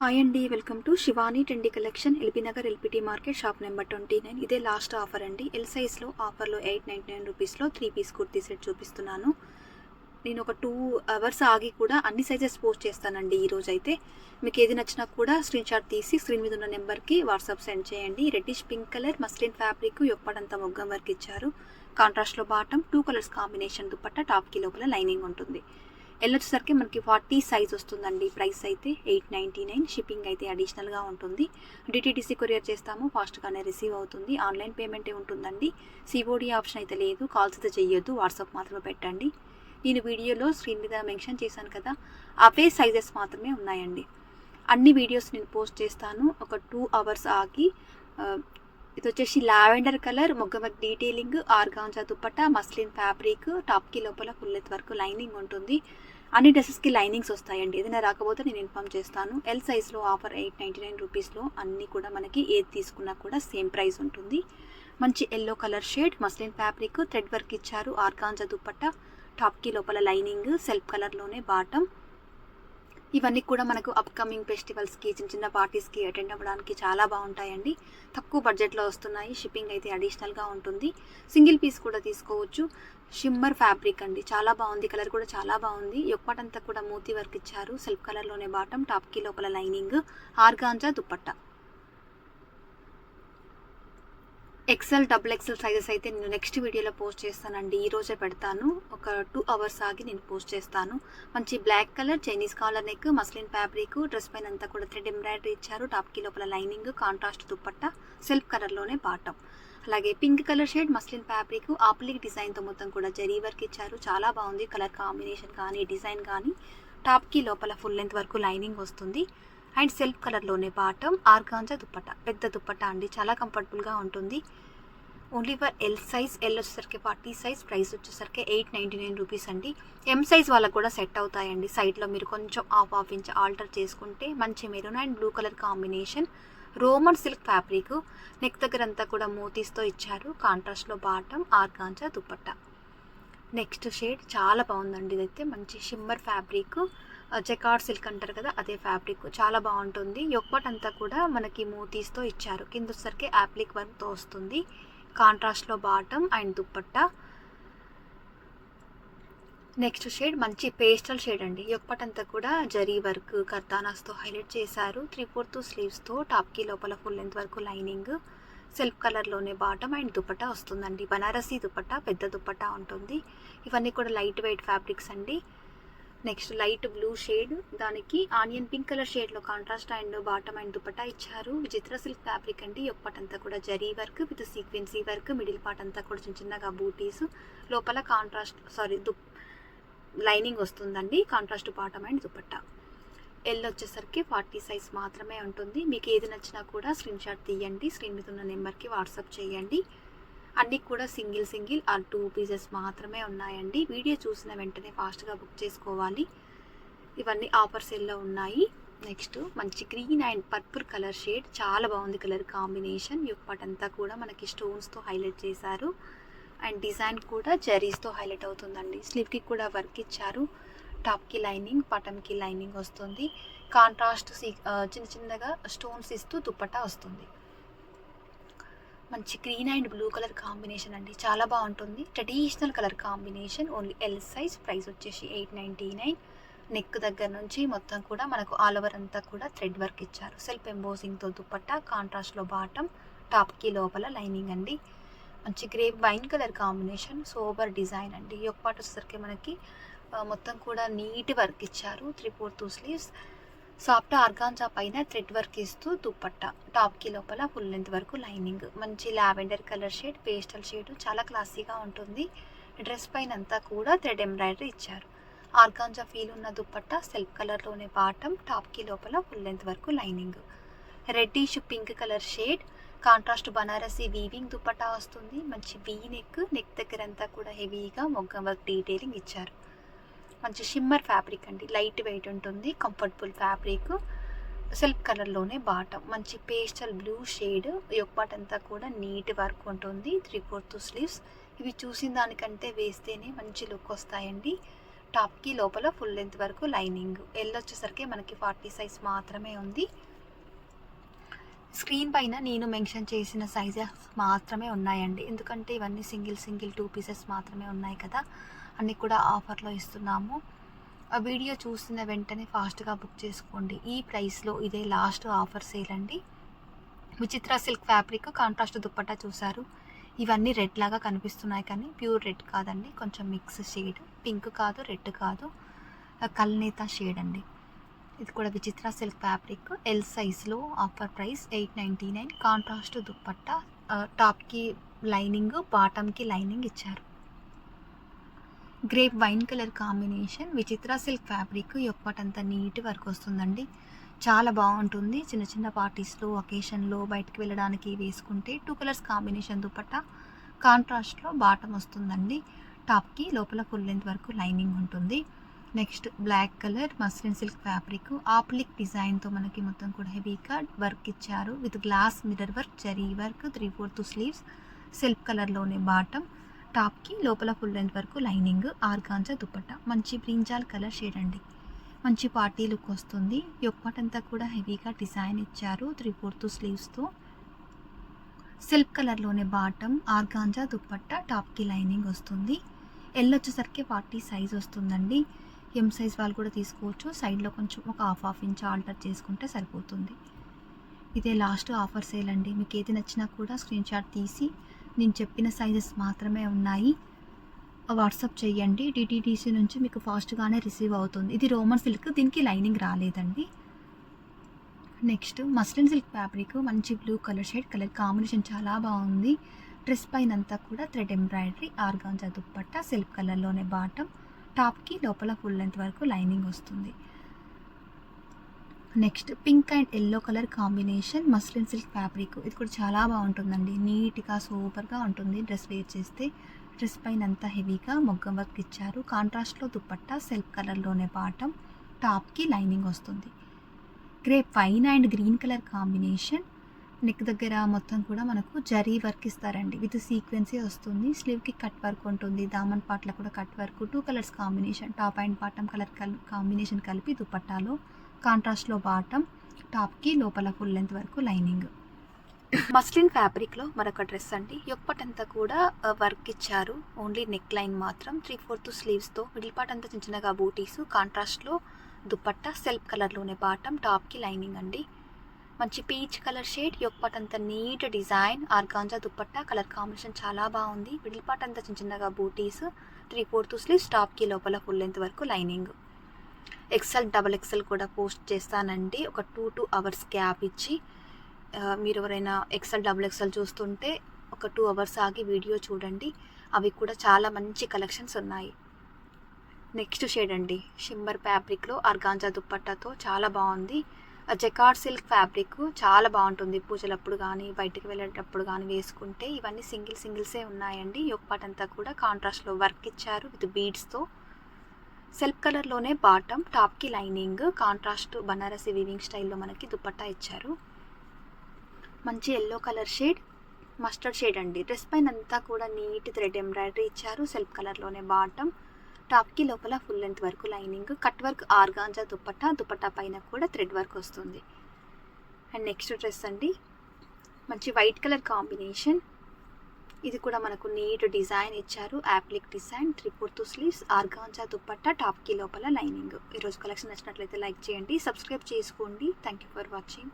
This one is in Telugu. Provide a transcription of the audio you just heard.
హాయ్ అండి welcome to Shivani trendy collection LB Nagar LPT market shop number twenty nine ఇదే లాస్ట్ ఆఫర్ అండి. ఎల్ సైజ్లో ఆఫర్లో ఎయిట్ నైంటీ నైన్ రూపీస్లో త్రీ పీస్ కుర్తీ సెట్ చూపిస్తున్నాను. నేను ఒక టూ అవర్స్ ఆగి కూడా అన్ని సైజెస్ పోస్ట్ చేస్తానండి ఈరోజు అయితే. మీకు ఏది నచ్చినా కూడా స్క్రీన్ షాట్ తీసి స్క్రీన్ మీద ఉన్న నెంబర్కి వాట్సాప్ సెండ్ చేయండి. Reddish pink colour muslin fabric ఎప్పటింతా మొగ్గం వర్క్ ఇచ్చారు. కాంట్రాస్ట్లో bottom two colours combination dupatta టాప్కి లోపల లైనింగ్ ఉంటుంది. వెళ్ళొచ్చేసరికి వచ్చేసరికి మనకి ఫార్టీ సైజ్ వస్తుందండి. ప్రైస్ అయితే ఎయిట్ నైంటీ నైన్. షిప్పింగ్ అయితే అడిషనల్గా ఉంటుంది. డిటీడీసీ కొరియర్ చేస్తాము. ఫాస్ట్గానే రిసీవ్ అవుతుంది. ఆన్లైన్ పేమెంటే ఉంటుందండి. సిఓడి ఆప్షన్ అయితే లేదు. కాల్స్ అయితే చెయ్యొద్దు. వాట్సాప్ మాత్రమే పెట్టండి. నేను వీడియోలో స్క్రీన్ మీద మెన్షన్ చేశాను కదా అవే సైజెస్ మాత్రమే ఉన్నాయండి. అన్ని వీడియోస్ నేను పోస్ట్ చేస్తాను. ఒక టూ అవర్స్ ఆగి ఇది వచ్చేసి లావెండర్ కలర్ మొగ్గ detailing organza dupatta muslin fabric టాప్కి లోపల ఫుల్ లెంత్ వరకు లైనింగ్ ఉంటుంది. అన్ని డ్రెస్సెస్కి లైనింగ్స్ వస్తాయండి. ఏదైనా రాకపోతే నేను ఇన్ఫామ్ చేస్తాను. ఎల్ సైజ్లో ఆఫర్ ఎయిట్ నైంటీ నైన్ రూపీస్లో అన్నీ కూడా మనకి ఏది తీసుకున్నా కూడా సేమ్ ప్రైస్ ఉంటుంది. మంచి yellow colour shade muslin fabric thread work ఇచ్చారు ఆర్గాంజా దుప్పట్టా టాప్కి లోపల లైనింగ్ సెల్ఫ్ కలర్లోనే బాటమ్ ఇవన్నీ కూడా మనకు అప్కమింగ్ ఫెస్టివల్స్కి చిన్న చిన్న పార్టీస్కి అటెండ్ అవ్వడానికి చాలా బాగుంటాయండి. తక్కువ బడ్జెట్లో వస్తున్నాయి. షిప్పింగ్ అయితే అడిషనల్గా ఉంటుంది. సింగిల్ పీస్ కూడా తీసుకోవచ్చు. షిమ్మర్ ఫ్యాబ్రిక్ అండి. చాలా బాగుంది. కలర్ కూడా చాలా బాగుంది. ఎప్పటంతా కూడా మూతి వర్క్ ఇచ్చారు. సెల్ఫ్ కలర్లోనే బాటం టాప్కి లోపల lining organza dupatta. XL double XL sizes అయితే నేను నెక్స్ట్ వీడియోలో పోస్ట్ చేస్తానండి. ఈ రోజే పెడతాను. ఒక టూ అవర్స్ ఆగి నేను పోస్ట్ చేస్తాను. మంచి black colour Chinese collar neck muslin fabric dress పైన అంతా కూడా థ్రెడ్ ఎంబ్రాయిడరీ ఇచ్చారు. టాప్కి లోపల లైనింగ్ కాంట్రాస్ట్ దుప్పట్ట సెల్ఫ్ కలర్లోనే బాటం అలాగే pink colour shade muslin fabric applique డిజైన్తో మొత్తం కూడా జరీ వర్క్ ఇచ్చారు. చాలా బాగుంది. కలర్ కాంబినేషన్ కానీ డిజైన్ కానీ టాప్కి లోపల ఫుల్ లెంత్ వరకు లైనింగ్ వస్తుంది. అండ్ సెల్ఫ్ కలర్లోనే బాటమ్ ఆర్గాంజా దుప్పట. పెద్ద దుప్పట అండి చాలా కంఫర్టబుల్గా ఉంటుంది. Only for L size L వచ్చేసరికి ఫార్టీ సైజ్ ప్రైస్ వచ్చేసరికి ఎయిట్ నైంటీ నైన్ రూపీస్ అండి. ఎం సైజ్ వాళ్ళకు కూడా సెట్ అవుతాయండి. సైడ్లో మీరు కొంచెం ఆఫ్ ఆఫ్ ఇంచ్ ఆల్టర్ చేసుకుంటే మంచి maroon and blue colour combination. Roman silk fabric neck దగ్గర అంతా కూడా మోతీస్తో ఇచ్చారు. కాంట్రాస్ట్లో bottom organza dupatta next shade చాలా బాగుందండి. ఇదైతే మంచి షిమ్మర్ ఫ్యాబ్రిక్. జెకార్డ్ సిల్క్ అంటారు కదా అదే ఫ్యాబ్రిక్. చాలా బాగుంటుంది. యొక్కట్ అంతా కూడా మనకి మూతీస్తో ఇచ్చారు. కింద వచ్చేసరికి యాప్లిక్ వర్క్తో వస్తుంది. కాంట్రాస్ట్లో bottom and dupatta. Next shade మంచి పేస్టల్ షేడ్ అండి. యొక్కట్ అంతా కూడా జరీ వర్క్ కర్దానాస్తో హైలైట్ చేశారు. త్రీ ఫోర్త్ స్లీవ్స్తో టాప్కి లోపల ఫుల్ లెంత్ వరకు లైనింగ్. సెల్ఫ్ కలర్లోనే బాటమ్ అండ్ దుపట్టా వస్తుందండి. బనారసీ దుపట్టా పెద్ద దుపట్టా ఉంటుంది. ఇవన్నీ కూడా లైట్ వెయిట్ ఫ్యాబ్రిక్స్ అండి. నెక్స్ట్ లైట్ బ్లూ షేడ్ దానికి ఆనియన్ పింక్ కలర్ షేడ్లో contrast and bottom and dupatta ఇచ్చారు. విచిత్ర సిల్క్ ఫ్యాబ్రిక్ అండి. ఒప్పటంతా కూడా జరీ వర్క్ విత్ సీక్వెన్సీ వర్క్ మిడిల్ పార్ట్ అంతా కూడా చిన్న చిన్నగా బూటీస్ లోపల కాంట్రాస్ట్ సారీ దు లైనింగ్ వస్తుందండి. Contrast bottom and dupatta L వచ్చేసరికి ఫార్టీ సైజ్ మాత్రమే ఉంటుంది. మీకు ఏది నచ్చినా కూడా స్క్రీన్ షాట్ తీయండి. స్క్రీన్ మీద ఉన్న నెంబర్కి వాట్సాప్ చేయండి. అన్నీ కూడా సింగిల్ సింగిల్ ఆ టూ పీసెస్ మాత్రమే ఉన్నాయండి. వీడియో చూసిన వెంటనే ఫాస్ట్గా బుక్ చేసుకోవాలి. ఇవన్నీ ఆఫర్ సెల్లో ఉన్నాయి. నెక్స్ట్ మంచి green and purple colour shade చాలా బాగుంది కలర్ కాంబినేషన్ అంతా కూడా మనకి స్టోన్స్తో హైలైట్ చేశారు. అండ్ డిజైన్ కూడా జరీస్తో హైలైట్ అవుతుందండి. స్లీవ్కి కూడా వర్క్ ఇచ్చారు. టాప్కి లైనింగ్ పటంకి లైనింగ్ వస్తుంది. కాంట్రాస్ట్ uh, చిన్న చిన్నగా స్టోన్స్ ఇస్తూ దుప్పట్టా వస్తుంది. మంచి green and blue colour combination అండి. చాలా బాగుంటుంది. Traditional colour combination only L size price వచ్చేసి ఎయిట్ నైంటీ నైన్ నెక్ దగ్గర నుంచి మొత్తం కూడా మనకు ఆల్ ఓవర్ అంతా కూడా థ్రెడ్ వర్క్ ఇచ్చారు. సెల్ఫ్ ఎంబోసింగ్తో దుప్పట్ట కాంట్రాస్ట్లో బాటం టాప్కి లోపల లైనింగ్ అండి. మంచి grey wine colour combination sober design అండి. ఈ ఒక పాట వచ్చేసరికి మనకి మొత్తం కూడా నీట్ వర్క్ ఇచ్చారు. Three four two sleeves soft organza పైన థ్రెడ్ వర్క్ ఇస్తూ దుప్పట్ట. టాప్కి లోపల ఫుల్ లెంత్ వరకు లైనింగ్. మంచి lavender colour shade pastel shade చాలా క్లాసీగా ఉంటుంది. డ్రెస్ పైన అంతా కూడా థ్రెడ్ ఎంబ్రాయిడరీ ఇచ్చారు. ఆర్గాంజా ఫీల్ ఉన్న దుప్పట్ట సెల్ఫ్ కలర్లోనే బాటం టాప్కి లోపల ఫుల్ లెంత్ వరకు lining. Reddish pink colour shade contrast Banarasi weaving dupatta వస్తుంది. మంచి వీ నెక్ నెక్ దగ్గర అంతా కూడా హెవీగా మొగ్గ వర్క్ డీటెయిలింగ్ ఇచ్చారు. మంచి షిమ్మర్ ఫ్యాబ్రిక్ అండి. లైట్ వెయిట్ ఉంటుంది. కంఫర్టబుల్ ఫ్యాబ్రిక్ సెల్ఫ్ కలర్లోనే బాటమ్ మంచి పేస్టల్ బ్లూ షేడ్ యొక్కపాట్ అంతా కూడా నీట్ వర్క్ ఉంటుంది. త్రీ ఫోర్త్ స్లీవ్స్ ఇవి చూసిన దానికంటే వేస్తేనే మంచి లుక్ వస్తాయండి. టాప్కి లోపల ఫుల్ లెంత్ వరకు లైనింగ్ ఎల్ వచ్చేసరికి మనకి ఫార్టీ సైజ్ మాత్రమే ఉంది. స్క్రీన్ పైన నేను మెన్షన్ చేసిన సైజెస్ మాత్రమే ఉన్నాయండి. ఎందుకంటే ఇవన్నీ సింగిల్ సింగిల్ టూ పీసెస్ మాత్రమే ఉన్నాయి కదా. అన్నీ కూడా ఆఫర్లో ఇస్తున్నాము. ఆ వీడియో చూసిన వెంటనే ఫాస్ట్గా బుక్ చేసుకోండి. ఈ ప్రైస్లో ఇదే లాస్ట్ ఆఫర్ సేల్ అండి విచిత్ర సిల్క్ ఫ్యాబ్రిక్ కాంట్రాస్ట్ దుప్పట్టా చూసారు ఇవన్నీ రెడ్ లాగా కనిపిస్తున్నాయి కానీ ప్యూర్ రెడ్ కాదండి. కొంచెం మిక్స్ షేడ్. పింక్ కాదు రెడ్ కాదు. కల్నేత షేడ్ అండి. ఇది కూడా విచిత్ర సిల్క్ ఫ్యాబ్రిక్. ఎల్ సైజ్లో offer price eight ninety nine. Contrast dupatta టాప్కి lining బాటమ్కి లైనింగ్ ఇచ్చారు. Grape wine colour combination Vichitra silk fabric అంత నీట్ వర్క్ వస్తుందండి. చాలా బాగుంటుంది. చిన్న చిన్న పార్టీస్లో ఒకేషన్లో బయటకు వెళ్ళడానికి వేసుకుంటే టూ కలర్స్ కాంబినేషన్ దుపట్టా కాంట్రాస్ట్లో బాటం వస్తుందండి. టాప్కి లోపల ఫుల్ లెంత్ వరకు లైనింగ్ ఉంటుంది. Next black colour muslin silk fabric. Applique డిజైన్తో మనకి మొత్తం కూడా హెవీగా వర్క్ ఇచ్చారు. With glass mirror work zari work three fourth sleeves silk కలర్లోనే బాటం. టాప్కి లోపల ఫుల్ లెంత్ వరకు లైనింగ్ ఆర్గాంజా దుప్పట్ట మంచి బ్రింజాల్ కలర్ షేడ్ అండి. మంచి పార్టీ లుక్ వస్తుంది. యొక్కట్ అంతా కూడా హెవీగా డిజైన్ ఇచ్చారు త్రీ ఫోర్త్ స్లీవ్స్తో. సిల్క్ కలర్లోనే బాటమ్ ఆర్గాంజా దుప్పట్ట టాప్కి లైనింగ్ వస్తుంది. ఎల్ వచ్చేసరికి ఫార్టీ సైజ్ వస్తుందండి. ఎం సైజ్ వాళ్ళు కూడా తీసుకోవచ్చు. సైడ్లో కొంచెం ఒక హాఫ్ హాఫ్ ఇంచ్ ఆల్టర్ చేసుకుంటే సరిపోతుంది. ఇదే లాస్ట్ ఆఫర్ సేల్ అండి. మీకు ఏది నచ్చినా కూడా స్క్రీన్ షాట్ తీసి నేను చెప్పిన సైజెస్ మాత్రమే ఉన్నాయి. వాట్సాప్ చేయండి. డిటీటీసీ నుంచి మీకు ఫాస్ట్గానే రిసీవ్ అవుతుంది. ఇది రోమన్ సిల్క్ దీనికి లైనింగ్ రాలేదండి. నెక్స్ట్ మస్లిన్ సిల్క్ ఫ్యాబ్రిక్ మంచి blue colour shade colour combination చాలా బాగుంది. డ్రెస్ పైన అంతా కూడా thread embroidery organza dupatta silk కలర్లోనే బాటమ్ టాప్కి లోపల ఫుల్ లెంత్ వరకు లైనింగ్ వస్తుంది. Next pink and yellow colour combination muslin silk fabric. ఇది కూడా చాలా బాగుంటుందండి. నీట్గా సూపర్గా ఉంటుంది డ్రెస్ వేర్ చేస్తే. డ్రెస్ పైన అంతా హెవీగా మొగ్గం వర్క్ ఇచ్చారు. కాంట్రాస్ట్లో దుప్పట్టా సెల్ఫ్ కలర్లోనే బాటం. టాప్కి లైనింగ్ వస్తుంది. Grey wine and green colour combination. Neck దగ్గర మొత్తం కూడా మనకు జరీ వర్క్ ఇస్తారండి. విత్ సీక్వెన్సీ వస్తుంది. స్లీవ్కి కట్ వర్క్ ఉంటుంది. దామన్ పాట్ల కూడా cut work. Two colours combination. Top and bottom colour కల్ కాంబినేషన్ కలిపి దుపట్టాలో కాంట్రాస్ట్లో బాటమ్ టాప్కి లోపల ఫుల్ లెంత్ వరకు లైనింగ్ మస్లిన్ ఫ్యాబ్రిక్లో మరొక డ్రెస్ అండి. యొప్పటంతా కూడా వర్క్ ఇచ్చారు. ఓన్లీ నెక్ లైన్ మాత్రం త్రీ ఫోర్త్ స్లీవ్స్తో మిడిల్ పార్ట్ అంతా చిన్న చిన్నగా బూటీస్ కాంట్రాస్ట్లో దుప్పట్ట సెల్ఫ్ కలర్లోనే బాటమ్ టాప్కి లైనింగ్ అండి. మంచి పీచ్ కలర్ షేడ్ యొప్పట్ అంత neat design organza dupatta colour combination చాలా బాగుంది. మిడిల్ పార్ట్ అంతా చిన్న చిన్నగా బూటీస్ త్రీ ఫోర్త్ స్లీవ్స్ టాప్కి లోపల ఫుల్ లెంత్ వరకు లైనింగ్ ఎక్సెల్ డబల్ ఎక్సెల్ కూడా పోస్ట్ చేస్తానండి. ఒక టూ టూ అవర్స్ గ్యాప్ ఇచ్చి మీరు ఎవరైనా ఎక్సెల్ డబుల్ ఎక్సెల్ చూస్తుంటే ఒక టూ అవర్స్ ఆగి వీడియో చూడండి. అవి కూడా చాలా మంచి కలెక్షన్స్ ఉన్నాయి. నెక్స్ట్ షేడ్ అండి. షిమ్మర్ ఫ్యాబ్రిక్లో అర్గాంజా దుప్పట్టాతో చాలా బాగుంది. జకార్డ్ సిల్క్ ఫ్యాబ్రిక్ చాలా బాగుంటుంది పూజలప్పుడు కానీ బయటకు వెళ్ళేటప్పుడు కానీ వేసుకుంటే. ఇవన్నీ సింగిల్ సింగిల్సే ఉన్నాయండి. పాట అంతా కూడా కాంట్రాస్ట్లో వర్క్ ఇచ్చారు విత్ బీడ్స్తో సెల్ఫ్ కలర్లోనే బాటమ్ టాప్కి లైనింగ్ కాంట్రాస్ట్ బనారసి వీవింగ్ స్టైల్లో మనకి దుప్పట్టా ఇచ్చారు. మంచి yellow colour shade mustard shade అండి. డ్రెస్ పైన అంతా కూడా నీట్ థ్రెడ్ ఎంబ్రాయిడరీ ఇచ్చారు. సెల్ఫ్ కలర్లోనే బాటమ్. టాప్కి లోపల ఫుల్ లెంత్ వరకు lining cut work organza dupatta dupatta పైన కూడా థ్రెడ్ వర్క్ వస్తుంది. అండ్ నెక్స్ట్ డ్రెస్ అండి. మంచి వైట్ కలర్ కాంబినేషన్. ఇది కూడా మనకు నీట్ డిజైన్ ఇచ్చారు. Applique design three fourth sleeves organza top టాప్కి లోపల లైనింగ్. ఈరోజు కలెక్షన్ నచ్చినట్లయితే లైక్ చేయండి సబ్స్క్రైబ్ చేసుకోండి. Thank you for watching.